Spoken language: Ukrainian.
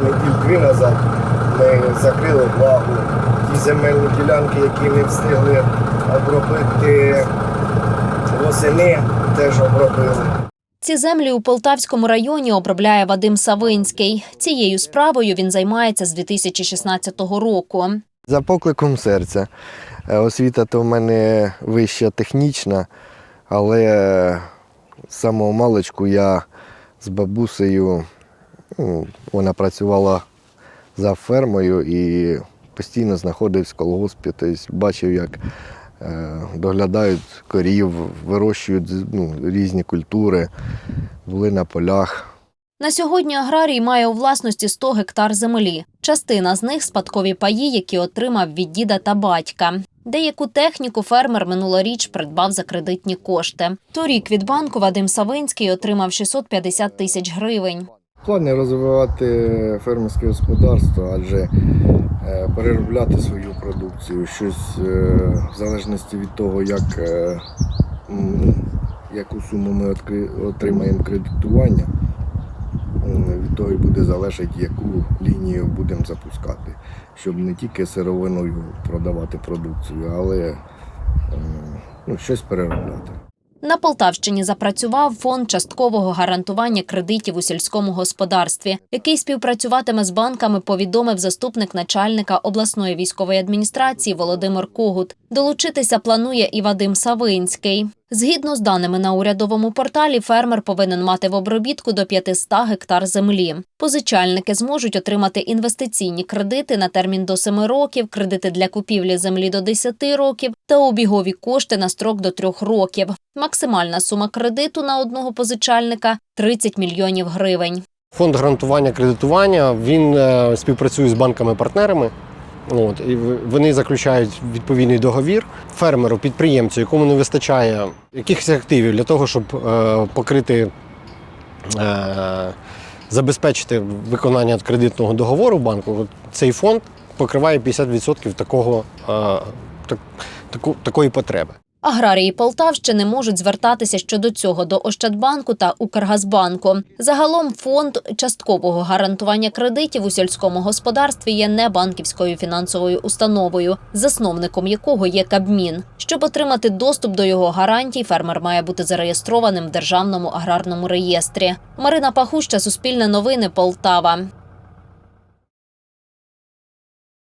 Неділь-дві назад ми закрили влагу. Ті земельні ділянки, які ми встигли обробити восени, теж обробили. Ці землі у Полтавському районі обробляє Вадим Савинський. Цією справою він займається з 2016 року. За покликом серця. Е, Освіта то в мене вища технічна, але з самого маличку я з бабусею, вона працювала за фермою і постійно знаходився в колгоспі, тобто бачив, як е, доглядають корів, вирощують ну, різні культури, були на полях. На сьогодні аграрій має у власності 100 гектар землі. Частина з них спадкові паї, які отримав від діда та батька. Деяку техніку фермер минулоріч придбав за кредитні кошти. Торік від банку Вадим Савинський отримав 650 тисяч гривень. Плани розвивати фермерське господарство, адже е, переробляти свою продукцію, щось е, в залежності від того, як, е, яку суму ми отримаємо кредитування, від того і буде залежати, яку лінію будемо запускати, щоб не тільки сировиною продавати продукцію, але ну, щось переробляти. На Полтавщині запрацював фонд часткового гарантування кредитів у сільському господарстві, який співпрацюватиме з банками, повідомив заступник начальника обласної військової адміністрації Володимир Когут. Долучитися планує і Вадим Савинський. Згідно з даними на урядовому порталі, фермер повинен мати в обробітку до 500 гектар землі. Позичальники зможуть отримати інвестиційні кредити на термін до 7 років, кредити для купівлі землі до 10 років та обігові кошти на строк до 3 років. Максимальна сума кредиту на одного позичальника 30 мільйонів гривень. Фонд гарантування кредитування він е, співпрацює з банками-партнерами. От, і вони заключають відповідний договір фермеру, підприємцю, якому не вистачає якихось активів для того, щоб е, покрити, е, забезпечити виконання кредитного договору банку. Цей фонд покриває 50% такого, е, так, таку, такої потреби. Аграрії Полтавщини можуть звертатися щодо цього до Ощадбанку та Укргазбанку. Загалом фонд часткового гарантування кредитів у сільському господарстві є небанківською фінансовою установою, засновником якого є Кабмін. Щоб отримати доступ до його гарантій, фермер має бути зареєстрованим в державному аграрному реєстрі. Марина Пахуща, Суспільне новини, Полтава.